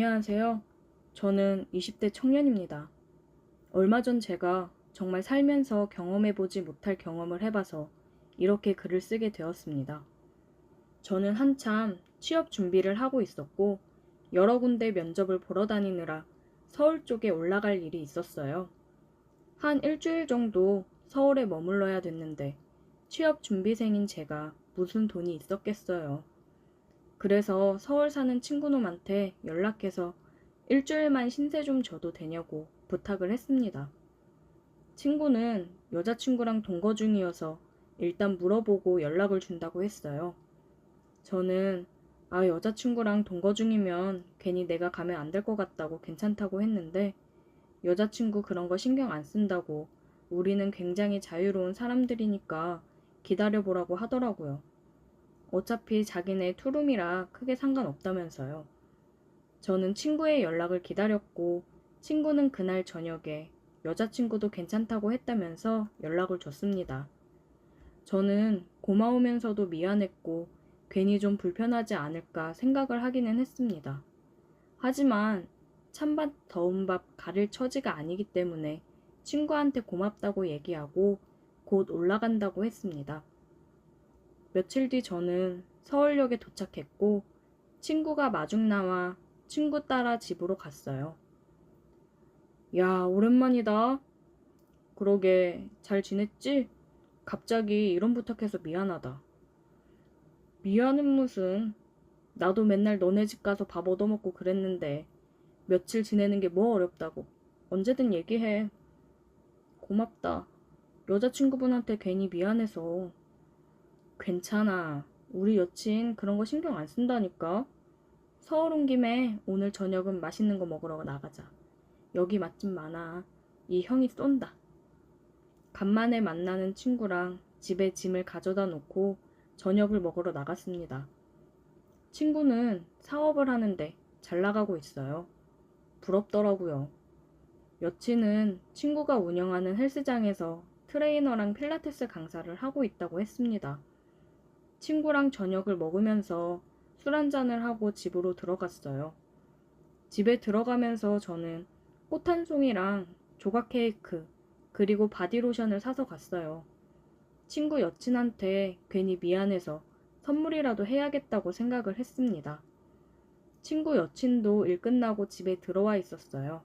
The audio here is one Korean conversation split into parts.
안녕하세요. 저는 20대 청년입니다. 얼마 전 제가 정말 살면서 경험해보지 못할 경험을 해봐서 이렇게 글을 쓰게 되었습니다. 저는 한참 취업 준비를 하고 있었고, 여러 군데 면접을 보러 다니느라 서울 쪽에 올라갈 일이 있었어요. 한 일주일 정도 서울에 머물러야 됐는데, 취업 준비생인 제가 무슨 돈이 있었겠어요. 그래서 서울 사는 친구놈한테 연락해서 일주일만 신세 좀 져도 되냐고 부탁을 했습니다. 친구는 여자친구랑 동거 중이어서 일단 물어보고 연락을 준다고 했어요. 저는 아, 여자친구랑 동거 중이면 괜히 내가 가면 안 될 것 같다고 괜찮다고 했는데 여자친구 그런 거 신경 안 쓴다고 우리는 굉장히 자유로운 사람들이니까 기다려보라고 하더라고요. 어차피 자기네 투룸이라 크게 상관없다면서요. 저는 친구의 연락을 기다렸고 친구는 그날 저녁에 여자친구도 괜찮다고 했다면서 연락을 줬습니다. 저는 고마우면서도 미안했고 괜히 좀 불편하지 않을까 생각을 하기는 했습니다. 하지만 찬밥 더운 밥 가릴 처지가 아니기 때문에 친구한테 고맙다고 얘기하고 곧 올라간다고 했습니다. 며칠 뒤 저는 서울역에 도착했고 친구가 마중 나와 친구 따라 집으로 갔어요. 야, 오랜만이다. 그러게, 잘 지냈지? 갑자기 이런 부탁해서 미안하다. 미안은 무슨. 나도 맨날 너네 집 가서 밥 얻어먹고 그랬는데, 며칠 지내는 게 뭐 어렵다고. 언제든 얘기해. 고맙다. 여자친구분한테 괜히 미안해서. 괜찮아. 우리 여친 그런 거 신경 안 쓴다니까. 서울 온 김에 오늘 저녁은 맛있는 거 먹으러 나가자. 여기 맛집 많아. 이 형이 쏜다. 간만에 만나는 친구랑 집에 짐을 가져다 놓고 저녁을 먹으러 나갔습니다. 친구는 사업을 하는데 잘 나가고 있어요. 부럽더라고요. 여친은 친구가 운영하는 헬스장에서 트레이너랑 필라테스 강사를 하고 있다고 했습니다. 친구랑 저녁을 먹으면서 술 한잔을 하고 집으로 들어갔어요. 집에 들어가면서 저는 꽃 한 송이랑 조각 케이크, 그리고 바디로션을 사서 갔어요. 친구 여친한테 괜히 미안해서 선물이라도 해야겠다고 생각을 했습니다. 친구 여친도 일 끝나고 집에 들어와 있었어요.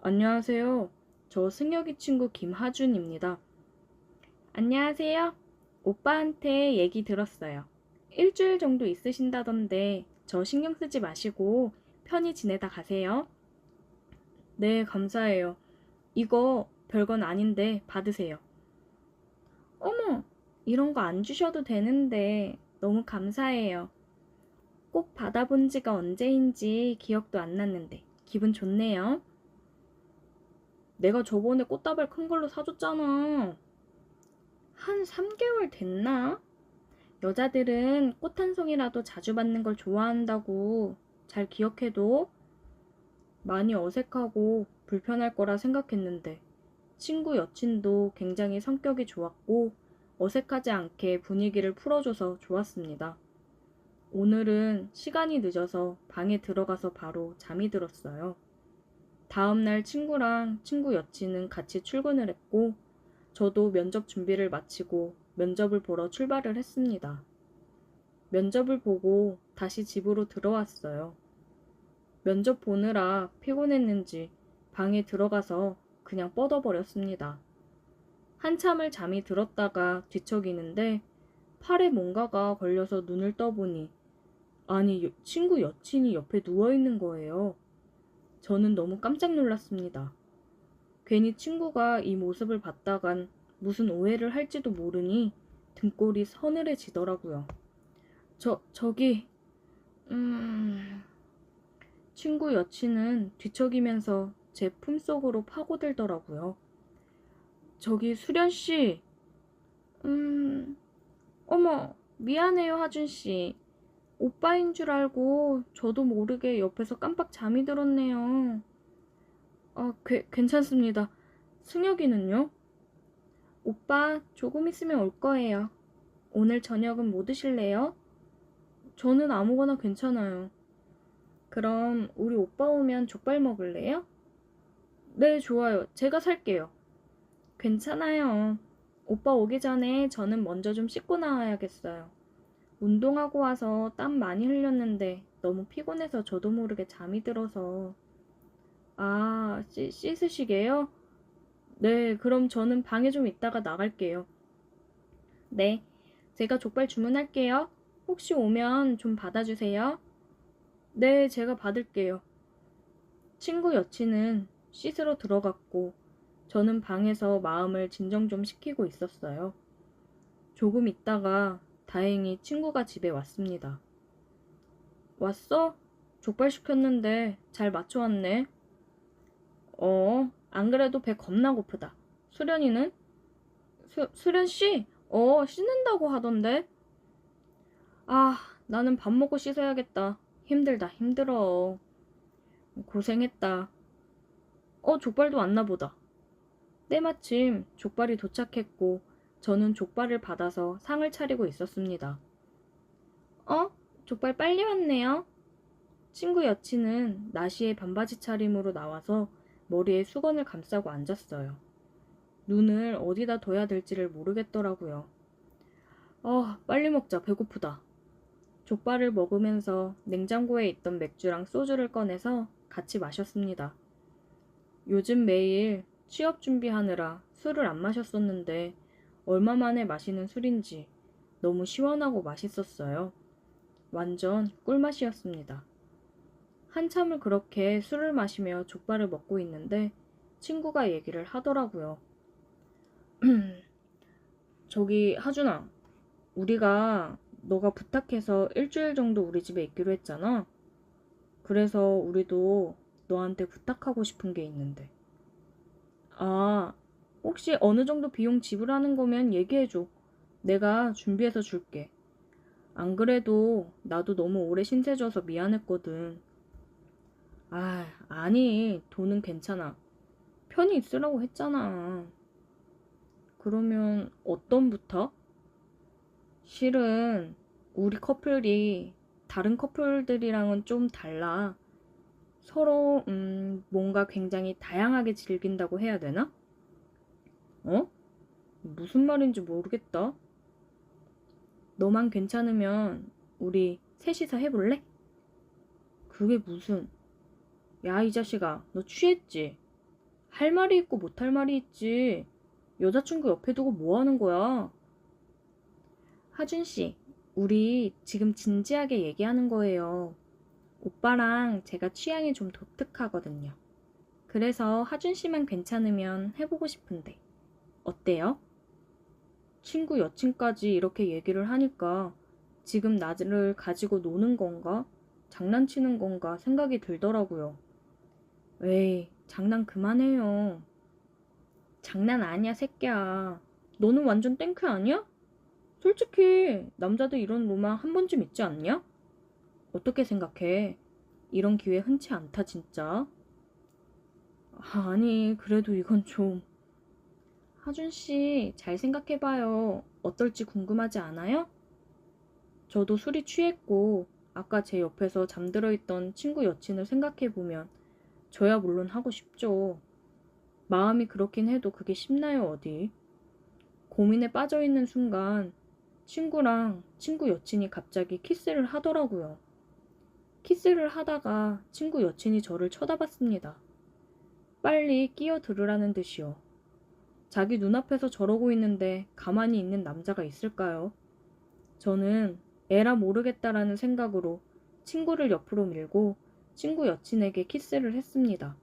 안녕하세요. 저 승혁이 친구 김하준입니다. 안녕하세요. 오빠한테 얘기 들었어요. 일주일 정도 있으신다던데 저 신경 쓰지 마시고 편히 지내다 가세요. 네, 감사해요. 이거 별건 아닌데 받으세요. 어머, 이런 거 안 주셔도 되는데 너무 감사해요. 꼭 받아본 지가 언제인지 기억도 안 났는데 기분 좋네요. 내가 저번에 꽃다발 큰 걸로 사줬잖아. 한 3개월 됐나? 여자들은 꽃 한 송이라도 자주 받는 걸 좋아한다고 잘 기억해도 많이 어색하고 불편할 거라 생각했는데 친구 여친도 굉장히 성격이 좋았고 어색하지 않게 분위기를 풀어줘서 좋았습니다. 오늘은 시간이 늦어서 방에 들어가서 바로 잠이 들었어요. 다음날 친구랑 친구 여친은 같이 출근을 했고 저도 면접 준비를 마치고 면접을 보러 출발을 했습니다. 면접을 보고 다시 집으로 들어왔어요. 면접 보느라 피곤했는지 방에 들어가서 그냥 뻗어버렸습니다. 한참을 잠이 들었다가 뒤척이는데 팔에 뭔가가 걸려서 눈을 떠보니 아니 친구 여친이 옆에 누워있는 거예요. 저는 너무 깜짝 놀랐습니다. 괜히 친구가 이 모습을 봤다간 무슨 오해를 할지도 모르니 등골이 서늘해지더라고요. 저, 저기, 음... 친구 여친은 뒤척이면서 제 품속으로 파고들더라고요. 저기 수련 씨, 음, 어머, 미안해요, 하준 씨. 오빠인 줄 알고 저도 모르게 옆에서 깜빡 잠이 들었네요. 아, 괴, 괜찮습니다. 승혁이는요? 오빠, 조금 있으면 올 거예요. 오늘 저녁은 뭐 드실래요? 저는 아무거나 괜찮아요. 그럼 우리 오빠 오면 족발 먹을래요? 네, 좋아요. 제가 살게요. 괜찮아요. 오빠 오기 전에 저는 먼저 좀 씻고 나와야겠어요. 운동하고 와서 땀 많이 흘렸는데 너무 피곤해서 저도 모르게 잠이 들어서. 아, 씻, 씻으시게요? 네, 그럼 저는 방에 좀 있다가 나갈게요. 네, 제가 족발 주문할게요. 혹시 오면 좀 받아주세요. 네, 제가 받을게요. 친구 여친은 씻으러 들어갔고, 저는 방에서 마음을 진정 좀 시키고 있었어요. 조금 있다가 다행히 친구가 집에 왔습니다. 왔어? 족발 시켰는데 잘 맞춰왔네. 어, 안 그래도 배 겁나 고프다. 수련이는? 수, 수련 씨? 어, 씻는다고 하던데. 아, 나는 밥 먹고 씻어야겠다. 힘들다, 힘들어. 고생했다. 어, 족발도 왔나 보다. 때마침 족발이 도착했고, 저는 족발을 받아서 상을 차리고 있었습니다. 어? 족발 빨리 왔네요. 친구 여친은 나시의 반바지 차림으로 나와서 머리에 수건을 감싸고 앉았어요. 눈을 어디다 둬야 될지를 모르겠더라고요. 아, 빨리 먹자. 배고프다. 족발을 먹으면서 냉장고에 있던 맥주랑 소주를 꺼내서 같이 마셨습니다. 요즘 매일 취업 준비하느라 술을 안 마셨었는데 얼마 만에 마시는 술인지 너무 시원하고 맛있었어요. 완전 꿀맛이었습니다. 한참을 그렇게 술을 마시며 족발을 먹고 있는데 친구가 얘기를 하더라고요. 저기 하준아, 우리가 너가 부탁해서 일주일 정도 우리 집에 있기로 했잖아. 그래서 우리도 너한테 부탁하고 싶은 게 있는데. 아, 혹시 어느 정도 비용 지불하는 거면 얘기해줘. 내가 준비해서 줄게. 안 그래도 나도 너무 오래 신세져서 미안했거든. 아, 아니, 돈은 괜찮아. 편히 있으라고 했잖아. 그러면 어떤 부터? 실은 우리 커플이 다른 커플들이랑은 좀 달라. 서로 음, 뭔가 굉장히 다양하게 즐긴다고 해야 되나? 어? 무슨 말인지 모르겠다. 너만 괜찮으면 우리 셋이서 해볼래? 그게 무슨... 야, 이 자식아, 너 취했지? 할 말이 있고 못할 말이 있지. 여자친구 옆에 두고 뭐 하는 거야? 하준 씨, 우리 지금 진지하게 얘기하는 거예요. 오빠랑 제가 취향이 좀 독특하거든요. 그래서 하준 씨만 괜찮으면 해보고 싶은데. 어때요? 친구 여친까지 이렇게 얘기를 하니까 지금 나를 가지고 노는 건가? 장난치는 건가 생각이 들더라고요. 에이, 장난 그만해요. 장난 아니야, 새끼야. 너는 완전 땡큐 아니야? 솔직히 남자들 이런 로망 한 번쯤 있지 않냐? 어떻게 생각해? 이런 기회 흔치 않다, 진짜. 아니, 그래도 이건 좀. 하준 씨, 잘 생각해봐요. 어떨지 궁금하지 않아요? 저도 술이 취했고, 아까 제 옆에서 잠들어 있던 친구 여친을 생각해보면, 저야 물론 하고 싶죠. 마음이 그렇긴 해도 그게 쉽나요, 어디? 고민에 빠져 있는 순간, 친구랑 친구 여친이 갑자기 키스를 하더라고요. 키스를 하다가 친구 여친이 저를 쳐다봤습니다. 빨리 끼어들으라는 듯이요. 자기 눈앞에서 저러고 있는데 가만히 있는 남자가 있을까요? 저는 에라 모르겠다라는 생각으로 친구를 옆으로 밀고 친구 여친에게 키스를 했습니다.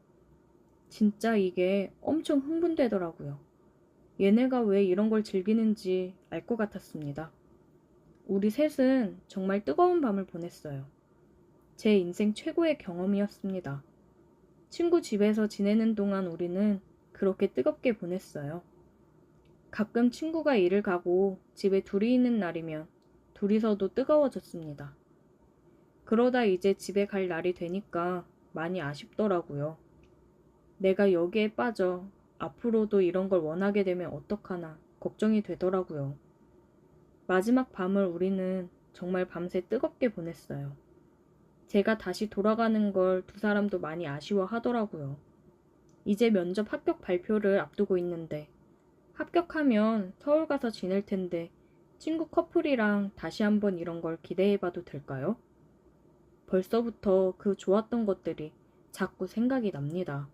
진짜 이게 엄청 흥분되더라고요. 얘네가 왜 이런 걸 즐기는지 알 것 같았습니다. 우리 셋은 정말 뜨거운 밤을 보냈어요. 제 인생 최고의 경험이었습니다. 친구 집에서 지내는 동안 우리는 그렇게 뜨겁게 보냈어요. 가끔 친구가 일을 가고 집에 둘이 있는 날이면 둘이서도 뜨거워졌습니다. 그러다 이제 집에 갈 날이 되니까 많이 아쉽더라고요. 내가 여기에 빠져 앞으로도 이런 걸 원하게 되면 어떡하나 걱정이 되더라고요. 마지막 밤을 우리는 정말 밤새 뜨겁게 보냈어요. 제가 다시 돌아가는 걸 두 사람도 많이 아쉬워하더라고요. 이제 면접 합격 발표를 앞두고 있는데 합격하면 서울 가서 지낼 텐데 친구 커플이랑 다시 한번 이런 걸 기대해봐도 될까요? 벌써부터 그 좋았던 것들이 자꾸 생각이 납니다.